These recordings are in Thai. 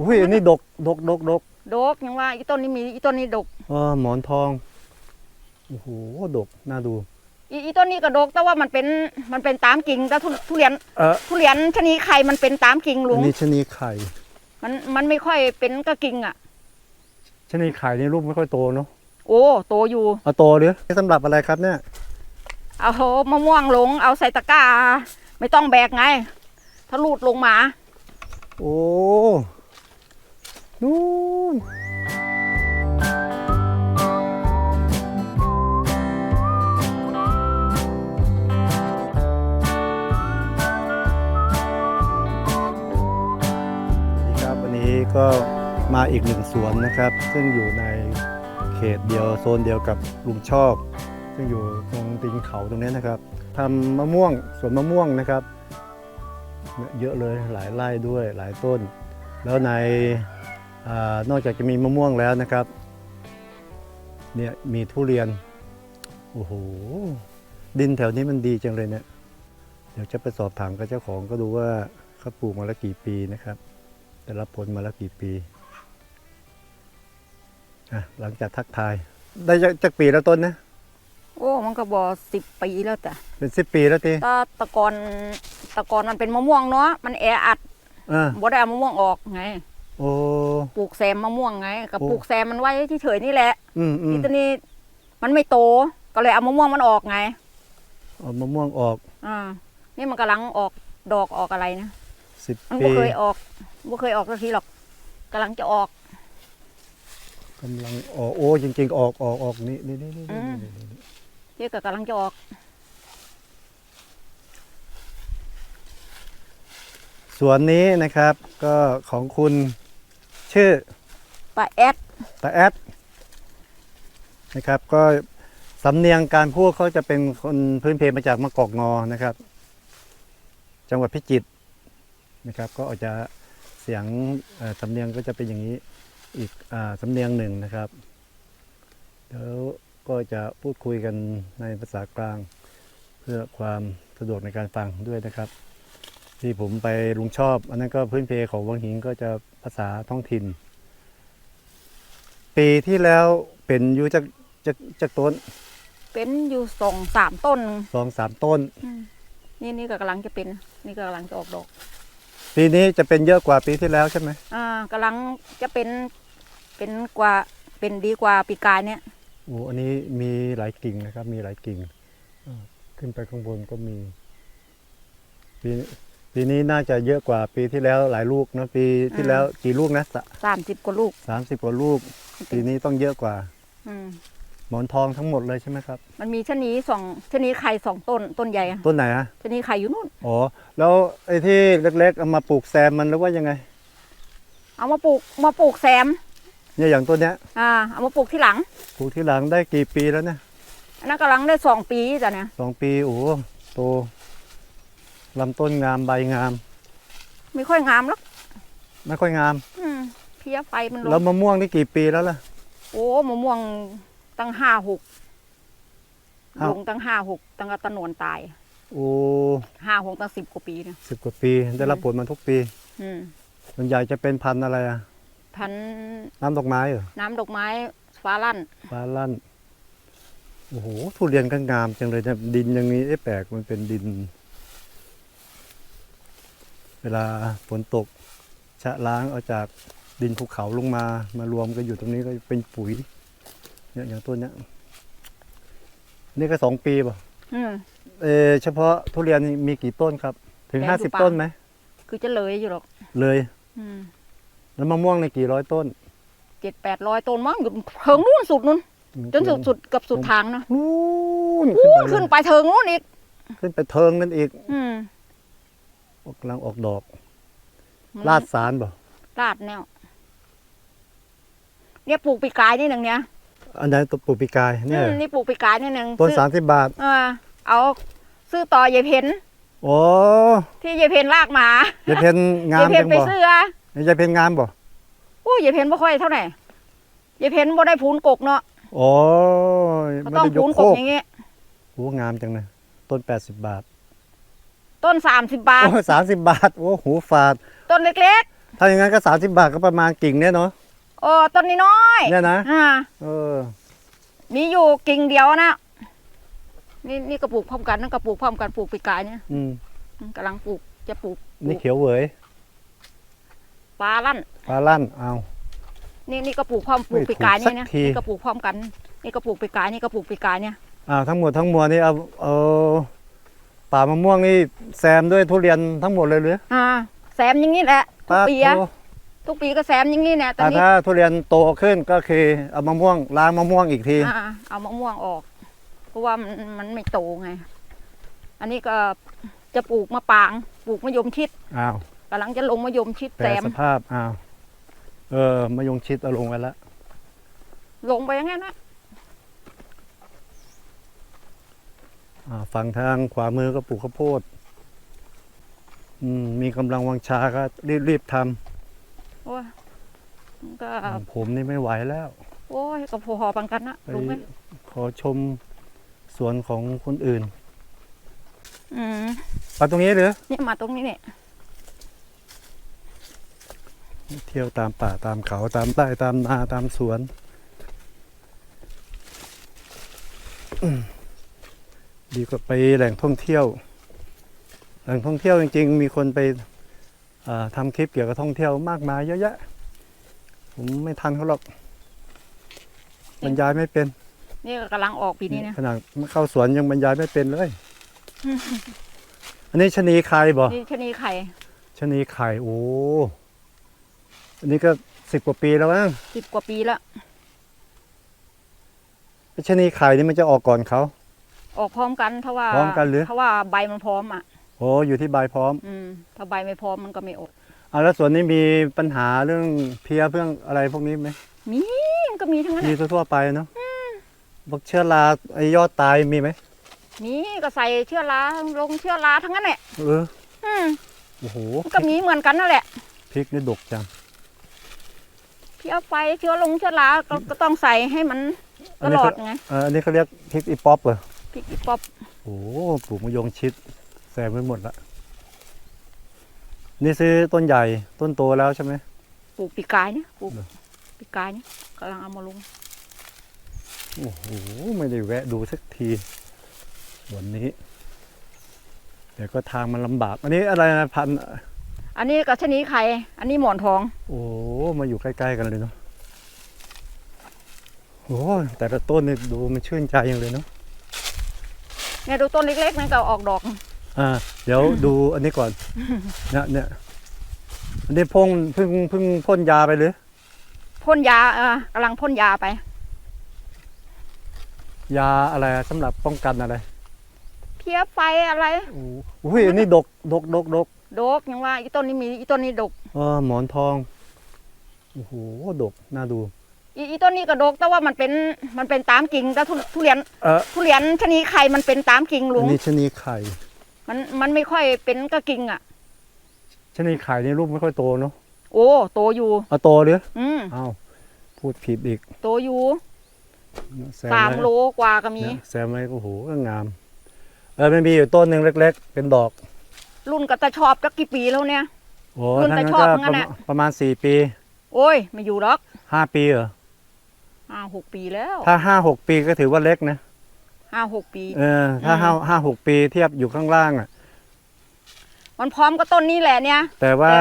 อุ้ยอันนี้ดกดกดกดกดกยังว่าอีต้นนี้มีอีต้นนี้ดกเออหมอนทองโอ้โหดกน่าดู อีอีต้นนี้ก็ดกแต่ว่ามันเป็นมันเป็นตามกิ่งแต่ทุทุเรียนเออทุเรียนชะนีไข่มันเป็นตามกิ่งลุอังนนี้ชะนีไข่ มันมันไม่ค่อยเป็นกระกิ่งอะชะนีไข่นี่ลูกไม่ค่อยโตเนาะโอ้โตอยู่เอาโตเดี๋ยวสำหรับอะไรครับเนี่ยเอามะม่วงลง เอาใส่ตะกร้า ไม่ต้องแบกไง ถ้าลูดลงมา โอ้ นู่นสวัสดีครับวันนี้ก็มาอีกหนึ่งสวนนะครับ ซึ่งอยู่ในเขตเดียวโซนเดียวกับลุงชอบ ซึ่งอยู่ตรงตีนเขาตรงนี้นะครับทำมะม่วงสวนมะม่วงนะครับ เยอะเลยหลายไร่ด้วยหลายต้น แล้วใน นอกจากจะมีมะม่วงแล้วนะครับเนี่ยมีทุเรียนโอ้โหดินแถวนี้มันดีจังเลยเนี่ยเดี๋ยวจะไปสอบถามกับเจ้าของก็ดูว่าเขาปลูกมาแล้วกี่ปีนะครับแต่รับผลมาแล้วกี่ปีอะหลังจากทักทาย ได้จากจากปีแล้วต้นนะโอ้มันก็บอสิบปีแล้วจ้ะเป็นสิบปีแล้วทีตาตะกอนตะกอนมันเป็นมะม่วงเนาะมันแออัดอ่าบ่ได้เอามะม่วงออกไงโอ้ ปลูกแซมมะม่วงไงกับโอ้ปลูกแซมมันไว้ที่เฉยนี่แหละอืมอืมทีนี้มันไม่โตก็เลยเอามะม่วงมันออกไงเอามะม่วงออกอ่านี่มันกำลังออกดอกออกอะไรนะสิบมันปีบ่เคยออกบ่เคยออกสักทีหรอกกำลังจะออก กำลังออกโอ้จริงๆออกออกออกนี่นี่นี่นี่อืม นี่นี่ที่ก็กำลังจะออก สวนนี้นะครับ ก็ของคุณ ชื่อปลาแอดตาแอดนะครับ ก็สำเนียงการพูดเขาจะเป็นคนพื้นเพมาจากมะกอกงอนะครับ จังหวัดพิจิตรนะครับ ก็อาจจะเสียงเอ่อสำเนียงก็จะเป็นอย่างนี้อีกอาสำเนียงหนึ่งนะครับแล้วก็จะพูดคุยกันในภาษากลาง เพื่อความสะดวกในการฟังด้วยนะครับ ที่ผมไปลุงชอบ อันนั้นก็พื้นเพของวังหิงก็จะภาษาท้องถิ่น ปีที่แล้วเป็นอยู่จากจากจากต้น เป็นอยู่สองสามต้น สองสามต้นอืมนี่นี่ก็กำลังจะเป็น นี่ก็กำลังจะออกดอก ปีนี้จะเป็นเยอะกว่าปีที่แล้วใช่ไหมอ่ากำลังจะเป็นเป็นกว่าเป็นดีกว่าปีกายเนี่ยโอ้อันนี้มีหลายกิ่งนะครับ มีหลายกิ่งอ่าขึ้นไปข้างบนก็มีปี ปีนี้น่าจะเยอะกว่าปีที่แล้วหลายลูกนะปีที่แล้วกี่ลูกนะสามสิบกว่าลูกสามสิบกว่าลูก ปีนี้ต้องเยอะกว่าอืมหมอนทองทั้งหมดเลยใช่ไหมครับ มันมีชะนีสองชะนีไข่สองต้นต้นใหญ่อะต้นไหนฮะชะนีไข่อยู่นู่นอ๋อแล้วไอ้ที่เล็กๆเอามาปลูกแซมมันหรือว่ายังไง เอามาปลูกมาปลูกแซม เนี่ยอย่างต้นเนี้ย อ่าเอามาปลูกที่หลังปลูกที่หลังได้กี่ปีแล้วเนี่ยอันนั้นกำลังได้สองปีจ้ะเนี่ยสองปีโอ้โหโต ลำต้นงามใบงาม ไม่ค่อยงามหรอกไม่ค่อยงาม อืมเพี้ยไฟมันลแล้วงมะม่วงนี่กี่ปีแล้วล่ะ โอ้มะม่วงตั้งห้าหกอ้าว ลงตั้งห้าหกตั้งแต่ตะนวนตายโอ้ห้าหกตั้งสิบกว่าปีเนี่ยสิบกว่าปี ได้รับผลมาทุกปีอืมส่วนใหญ่จะเป็นพันธุ์อะไรอะพันธุ์น้ำดอกไม้เหรอน้ำดอกไม้ฟ้าลั่น ฟ้าลั่น โอ้โหทุเรียนก็งามจังเลยนะดินอย่างนี้เอ๊ะแปลกมันเป็นดิน เวลาฝนตกชะล้างเอาจากดินภูเขาลงมามารวมกันอยู่ตรงนี้ก็เป็นปุ๋ยเนี่ยอย่างต้นเนี้ยนี่ก็สองปีป่ะอืม เออเฉพาะทุเรียนนี่มีกี่ต้นครับ ถึงแปลงห้าดูสิบปะต้นไหมคือจะเลยอยู่หรอก เลย อืมแล้วมะม่วงในกี่ร้อยต้นเจ็ดแปดร้อยต้นมั้งอยู่เทิงนู่นสุดนู่นจนสุดสุดเกับสุดทางนะนู่นอู้ขึ้ขึ้นนไปไปเทิงนู่นอีก ขึ้นไปเทิงนั่นอีก อืม กำลังออกดอกมันลาดสารบ่ลาดแนวเนี่ยปลูกปีกายนี่หนึ่งเนี่ยอันไหนตัวปูปีกายเนี่ยอืมนี่ปลูกปีกายนี่หนึ่งต้นซื้อสามสิบบาทเออเอา ซื้อต่อยายเพนโอ้ที่ยายเพนลากมายายเพนงามยายเพจันงไปบ่ซื้ออะยายเพนงามบ่อู้ยายเพนไม่ค่อยเท่าไหร่ยายเพนบ่ได้พูนกกเนาะโอ้ยเขาไม่ต้องได้ยพูกนโคกกกอย่างงี้โอ้งามจังเลยต้นแปดสิบบาท ต้นสามสิบบาท โอ้สามสิบบาท โอ้หูฝาด ต้นเล็กถ้าอย่างนั้นก็สามสิบบาทก็ประมาณกิ่งเนี่ยเนาะโอ้ต้นนี้น้อยเนี่ยนะ อ่า เออ มีอยู่กิ่งเดียวนะ นี่นี่ก็ปลูกพร้อมกันนั่นก็ปลูกพร้อมกันปลูกปีกายเนี่ยอืม กำลังปลูกจะปลูกนี่เขียวเหวยปลาลั่น ปลาลั่น เอา นี่นี่ก็ปลูกพร้อมปลูกไม่ถูปีกกายเนี่ยนะสักที นี่ก็ปลูกพร้อมกัน นี่ก็ปลูกปีกายนี่ก็ปลูกปีกายเนี่ยอ่าทั้งหมดทั้งมวลนี่เอา เอา ป่ามะม่วงนี่แซมด้วยทุเรียนทั้งหมดเลยหรืออ่าแซมอย่างนี้แหละทุกป้าปีอะโททุกปีก็แซมอย่างนี้เนี่ยตอนอ่านี้ถ้าทุเรียนโตขึ้นก็คือเอามะม่วงล้างมะม่วงอีกที อ่าเอามะม่วงออกเพราะว่ามันมันไม่โตไง อันนี้ก็จะปลูกมะปรางปลูกมะยมชิดอ้าวกำลังจะลงมะยมชิดแปแซลมสภาพอ้าว เออมายงชิดเอาลงไว้แล้วลงไปอย่างนั้นนะ อ่า ฝั่งทางขวามือก็ปลูกข้าวโพดอืมมีกำลังวังชาก็รีบรีบทโอ้ยมันก็ำผมนี่ไม่ไหวแล้ว โอ้ยก็พอๆปังกันนะไปลงไปขอชมสวนของคนอื่น อืมมาตรงนี้หรือเนี่ยมาตรงนี้เนี่ยเที่ยวตามป่าตามเขาตามไร่ตามนาตามสวน อืม ดีกว่าไปแหล่งท่องเที่ยว แหล่งท่องเที่ยวจริง ๆ มีคนไปอ่าทำคลิปเกี่ยวกับท่องเที่ยวมากมายเยอะแยะ ผมไม่ทันเขาหรอกบรรยายไม่เป็น นี่ก็กำลังออกปีนี้นะขนาดเข้าสวนยังบรรยายไม่เป็นเลย อันนี้ชะนีใครบ่นี่ชะนีไข่ชะนีไข่โอ้อันนี้ก็สิบกว่าปีแล้วมั้งสิบกว่าปีแล้วชะนีไข่นี่มันจะออกก่อนเขา ออกพร้อมกันถ้าว่าพร้อมกันหรือถ้าว่าใบมันพร้อมอะ โอ้อยู่ที่ใบพร้อมอืมถ้าใบไม่พร้อมมันก็ไม่ออกอ่าแล้วสวนนี้มีปัญหาเรื่องเพลี้ยเรื่องอะไรพวกนี้ไหมมีมันก็มีทั้งนั้นมีแหละทั่วๆไปเนาะพวกเชื้อราไอยอดตายมีไหมมีก็ใส่เชื้อราลงเชื้อราทั้งนั้นแหละเอออืมโอ้โหมันก็มีเหมือนกันนั่นแหละพริกนี่ดกจังเชื้อไฟเชื้อลงเชื้อราก็ก็ต้องใส่ให้มันตลอดไงเอออันนี้เขาเรียกพริกอีป๊อปเหรอ พริกอีป๊อปโอ้โหปลูกมะยงชิดแซมไปหมดละนี่ซื้อต้นใหญ่ต้นโตแล้วใช่ไหมปลูกปีกายเนี่ยปลูกเหรอปีกายเนี่ยกำลังเอามาลงโอ้โหไม่ได้แวะดูสักทีวันนี้ เดี๋ยวก็ทางมันลำบาก อันนี้อะไรนะพันธุ์อันนี้ก็ชะนีไข่อันนี้หมอนทอง โอ้มาอยู่ใกล้ๆกันเลยเนาะโอ้แต่ละต้นนี่ดูมันชื่นใจอย่างเลยเนาะ เนี่ยดูต้นเล็กๆนั่นก็ออกดอก อ่า เดี๋ยวดูอันนี้ก่อน เนี่ยเนี่ยอันนี้พ่งเพิ่งเพิ่งพ่นยาไปหรือพ่นยาเออกำลังพ่นยาไป ยาอะไรอะสำหรับป้องกันอะไรเพี้ยไฟอะไรโอ้โหอันนี้ดกดกดกดกดกยังว่าอีต้นนี้มีอีต้นนี้ดกเออหมอนทองโอ้โหดกน่าดู อีอีต้นนี้ก็ดกแต่ว่ามันเป็นมันเป็นตามกิ่งแต่ทุทุเรียนเออทุเรียนชะนีไข่มันเป็นตามกิ่งลุอันงนี้ชะนีไข่มันมันไม่ค่อยเป็นกระกิ่งอะ ชะนีไข่นี่ลูกไม่ค่อยโตเนาะโอ้โตอยู่ เอาโตหรืออืมอ้าวพูดผิดอีกโตอยู่แซสามไว้โลกว่าก็มี เนี่ยแซมไว้โอ้โหก็งาม เออมันมีอยู่ต้นหนึ่งเล็ก ๆ เป็นดอกรุ่นก็ตะชอบจักกี่ปีแล้วเนี่ย โอ้รุ่นทั้งนั้นแต่ชอบก็ทั้งนั้นประน่ะมาณประมาณสี่ปีโอ้ยไม่อยู่หรอกห้าปีเหรอ ห้าหกปีแล้วถ้าห้าหกปีก็ถือว่าเล็กนะห้าหกปี เออ ถ้าอืมห้าห้าหกปีเทียบอยู่ข้างล่างอะ มันพร้อมก็ต้นนี้แหละเนี่ย แต่ว่า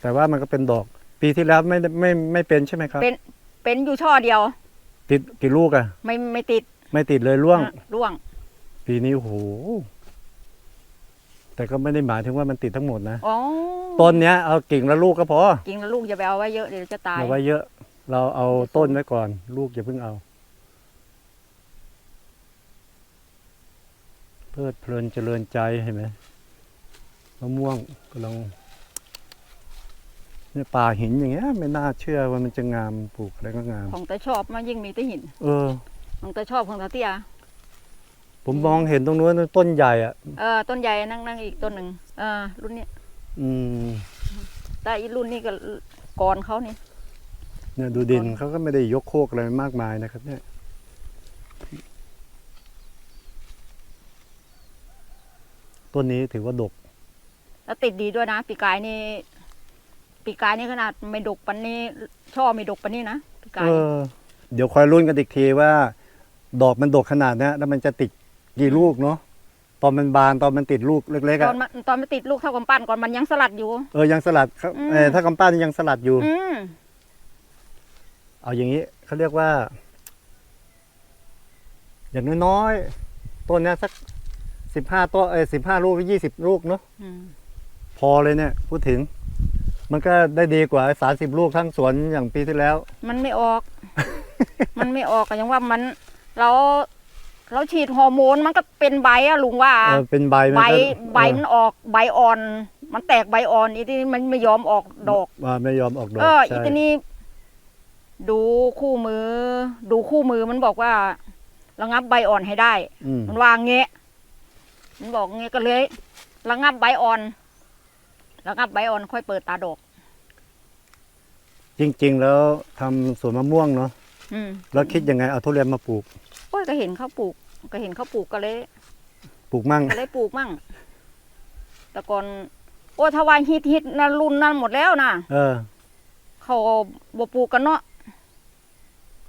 แต่ว่ามันก็เป็นดอก ปีที่แล้วไม่ได้ไม่ไม่เป็นใช่ไหมครับ เป็นเป็นอยู่ช่อเดียว ติดกี่ลูกอะ ไม่ไม่ติดไม่ติดเลยร่วงอะร่วง ปีนี้โอ้โหแต่ก็ไม่ได้หมายถึงว่ามันติดทั้งหมดนะอ๋อต้นเนี้ยเอากิ่งละลูกก็พอจริงแล้วลูกอย่าไปเอาไว้เยอะเดี๋ยวจะตายเอาไว้เยอะ เราเอาต้นไว้ก่อน ลูกอย่าเพิ่งเอา เพลิดเพลินเจริญใจเห็นไหมมะม่วงกำลังเนี่ยป่าหินอย่างเงี้ยไม่น่าเชื่อว่ามันจะงามปลูกอะไรก็งาม ของแต่ชอบมันยิ่งมีแต่หิน เออ ของแต่ชอบของตาเตี้ยผมมองเห็นตรงนู้นต้นใหญ่อะเออต้นใหญ่นั่งนั่งอีกต้นหนึ่งเออรุ่นเนี้ยอืมแต่อีรุ่นนี้ก็ก่อนเขานี่ เนี่ยดูดินเขาก็ไม่ได้ยกโคกอะไรมากมายนะครับ เนี่ย ต้นนี้ถือว่าดก แล้วติดดีด้วยนะ ปีกายนี่ ปีกายนี่ขนาดไม่ดกปันนี้ ช่อไม่ดกปันนี้นะปีกาเอยอเดี๋ยวคอยรุ่นกันอีกทีว่า ดอกมันดกขนาดเนี้ยแล้วมันจะติดกี่ลูกเนาะตอนมันบานตอนมันติดลูกเล็กๆตออะนมันตอนมันติดลูกเท่ากับปั้นก่อนมันยังสลัดอยู่ เออยังสลัดครับอืมเออถ้ากำปั้นยังสลัดอยู่ อืม เอาอย่างนี้เขาเรียกว่า อย่างน้อยๆต้นเนี้ยสักสิบห้าต้นเออสิบห้าลูกยี่สิบลูกเนาะอืมพอเลยเนี่ย พูดถึง มันก็ได้ดีกว่าสามสิบลูกทั้งสวนอย่างปีที่แล้ว มันไม่ออก มันไม่ออกก็ยังว่ามันเราเราฉีดฮอร์โมนมันก็เป็นใบอะลุงว่า เออเป็นใบมันใบก็ใบมันออกใบอ่อน มันแตกใบอ่อนอีที่มันไม่ยอมออกดอก ว่าไม่ยอมออกดอกเอออีใช่ ทีนี้ ดูคู่มือ ดูคู่มือมันบอกว่าระงับใบอ่อนให้ได้ อืมมันวางเงี้ยมันบอกเงี้ยก็เลยระงับใบอ่อนระงับใบอ่อนค่อยเปิดตาดอกจริง ๆ แล้วทำสวนมะม่วงเนาะอืมแล้วคิดยังไงเอาทุเรียนมาปลูกโอ้ยก็เห็นเขาปลูก ก็เห็นเขาปลูกก็เลย ปลูกมั่ง ก็เลยปลูกมั่ง แต่ก่อนโอ้ยถ้าว่าฮิตฮิตนั่นรุ่นนั้นหมดแล้วนะเออ เขาบ่ปลูกกันเนาะ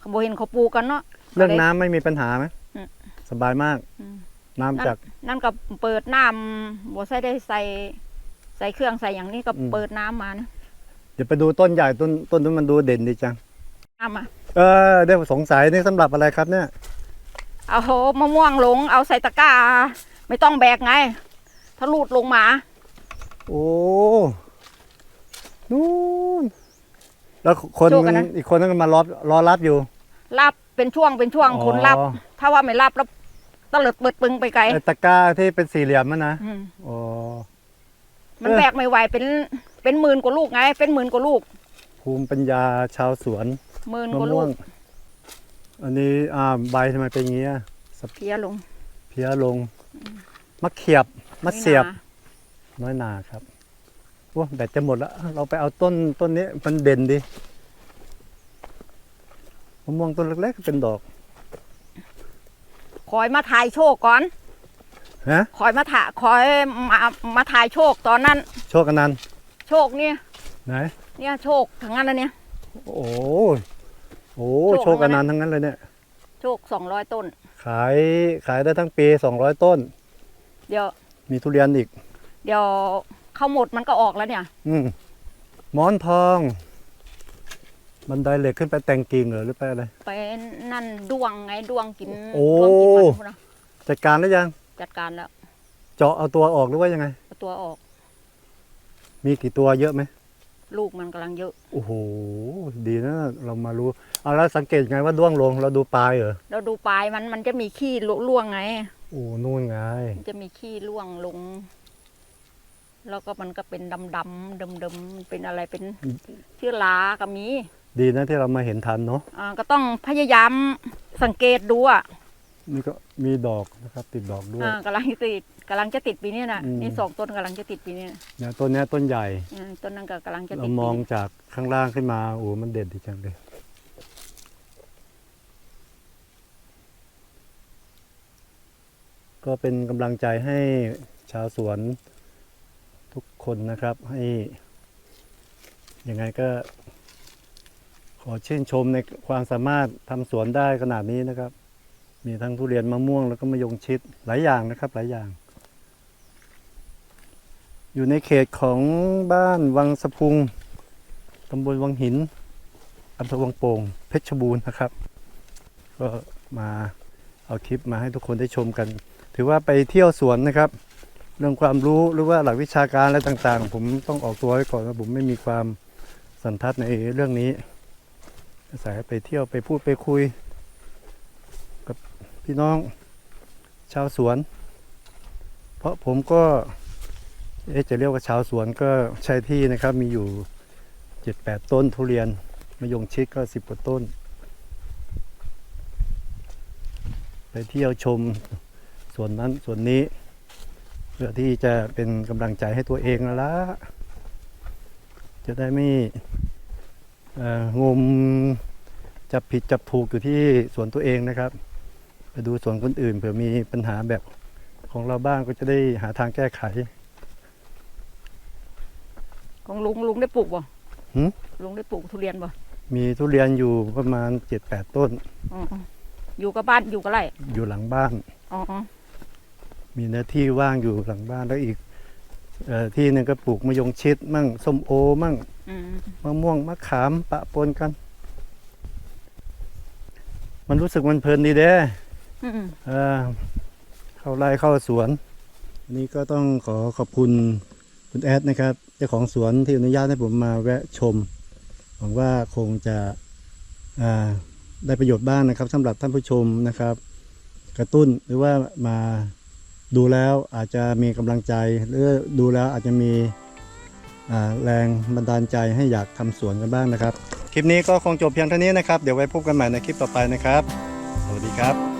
เขาบ่เห็นเขาปลูกกันเนาะ เรื่องก็ลยน้ำไม่มีปัญหาไหมอืม สบายมาก อืมน้ำจาก นั่นก็เปิดน้ำบ่ใส่ได้ใส่ใส่เครื่องใส่อย่างนี้ก็อืม เปิดน้ำมานะเดี๋ยวไปดูต้นใหญ่ต้นต้นนั้นมันดูเด่นดีจัง น้ำมาเออได้สงสัยนี่สำหรับอะไรครับเนี่ย เอามะม่วงลง เอาใส่ตะกร้า ไม่ต้องแบกไง ถ้าลูดลงมา โอ้นู่นแล้วคนโชคกันนะ อีกคนนึงมารอรอรับอยู่ รับเป็นช่วงเป็นช่วงอ๋อ คนรับ ถ้าว่าไม่รับแล้วตะเลิดเปิดปึงไปไกลไอ้ตะกร้าที่เป็นสี่เหลี่ยมมันนะอืมอ๋อมันเออ แบกไม่ไหวเป็นเป็นหมื่นกว่าลูกไง เป็นหมื่นกว่าลูกภูมิปัญญาชาวสวนหมื่นมะกว่าลูม่วกง อันนี้อ่าใบทำไมเป็นอย่างนี้อะเพียลงเพี้ยลงมะเขียบมะเสียบ ไม่นาน้อยนาครับโอ้แบตจะหมดแล้ว เราไปเอาต้นต้นนี้มันเด่นดิ มะม่วงต้นเล็กๆเป็นดอกคอยมาถ่ายโชคก่อนฮะคอยมาถ่ายคอยมามาถ่ายโชคตอนนั้น โชคกันนันต์โชคเนี่ยไหนเนี่ยโชคทั้งนั้นนะเนี่ยโอ้โหโชคโชคกันนันต์ทั้งนั้นเลยเนี่ยโชคสองร้อยต้น ขายขายได้ทั้งปี200ต้น เดี๋ยว มีทุเรียนอีก เดี๋ยวเข้าหมดมันก็ออกแล้วเนี่ย อืมหมอนทอง บันไดเหล็กขึ้นไปแต่งกิ่งเหรอหรือไปอะไร ไปนั่นดวงไงดวงกินโอ้ ดวงกินมันพุ่นนะจัดการแล้วยัง จัดการแล้วเจาะเอาตัวออกหรือว่ายังไง เอาตัวออก มีกี่ตัวเยอะไหมลูกมันกำลังเยอะ โอ้โห ดีนะ เรามารู้เอาแล้วสังเกตไงว่าด้วงลง เราดูปลายเหรอ เราดูปลายมันมันจะมีขี้ร่วงไง โอ้ นู่นไง มันจะมีขี้ร่วงลง แล้วก็มันก็เป็นดำดำดำดำๆเป็นอะไรเป็นเชื้อราก็มี ดีนะที่เรามาเห็นทันเนาะอ่าก็ต้องพยายามสังเกตดูอะนี่ก็มีดอกนะครับ ติดดอกด้วย อ่ากำลังจะติดกำลังจะติดปีนี้นะอืม นี่สองต้นกำลังจะติดปีนี้นะเนี่ยต้นเนี้ยต้นใหญ่อ่าต้นนั้นก็กำลังจะเราติดมองปีนี้จากข้างล่างขึ้นมาโอ้มันเด่นดีจังเลย ก็เป็นกำลังใจให้ชาวสวนทุกคนนะครับ ให้ยังไงก็ ขอชื่นชมในความสามารถทำสวนได้ขนาดนี้นะครับ มีทั้งทุเรียนมะม่วงแล้วก็มะยงชิดหลายอย่างนะครับหลายอย่าง อยู่ในเขตของบ้านวังสะพุงตำบลวังหินอำเภอวังโป่งเพชรบูรณ์นะครับ ก็มาเอาคลิปมาให้ทุกคนได้ชมกัน ถือว่าไปเที่ยวสวนนะครับ เรื่องความรู้หรือว่าหลักวิชาการอะไรต่างๆ ผมต้องออกตัวไว้ก่อนว่าผมไม่มีความสันทัดในเรื่องนี้ อาศัยไปเที่ยวไปพูดไปคุย กับพี่น้องชาวสวน เพราะผมก็จะเรียกว่าชาวสวนก็ใช่ที่นะครับมีอยู่เจ็ดแปดต้นทุเรียนมะยงชิดก็สิบกว่าต้น ไปเที่ยวชมส่วนนั้นส่วนนี้ เพื่อที่จะเป็นกำลังใจให้ตัวเองละจะได้ไม่ งมจับผิดจับถูกอยู่ที่สวนตัวเองนะครับ ไปดูสวนคนอื่นเผื่อมีปัญหาแบบของเราบ้างก็จะได้หาทางแก้ไข ของลุงลุงได้ปลูกบ่หืมลุงได้ปลูกทุเรียนบ่มีทุเรียนอยู่ประมาณ7-8ต้น อ๋ออยู่กับบ้านอยู่กับไรอยู่หลังบ้าน อ๋อมีเนื้อที่ว่างอยู่หลังบ้านแล้วอีก เอ่อที่หนึ่งก็ปลูกมะยงชิดมั่งส้มโอมั่งอืมมะม่วงมะขามปะปนกัน มันรู้สึกมันเพลินดีเด้อืมเออเข้าไร่เข้าสวนอันนี้ก็ต้องขอขอบคุณคุณแอดนะครับเจ้าของสวนที่อนุญาตให้ผมมาแวะชมหวังว่าคงจะอ่าได้ประโยชน์บ้างนะครับสำหรับท่านผู้ชมนะครับ กระตุ้นหรือว่ามา ดูแล้วอาจจะมีกำลังใจ หรือดูแล้วอาจจะมีแรงบันดาลใจให้อยากทำสวนกันบ้างนะครับ คลิปนี้ก็คงจบเพียงเท่านี้นะครับ เดี๋ยวไว้พบกันใหม่ในคลิปต่อไปนะครับ สวัสดีครับ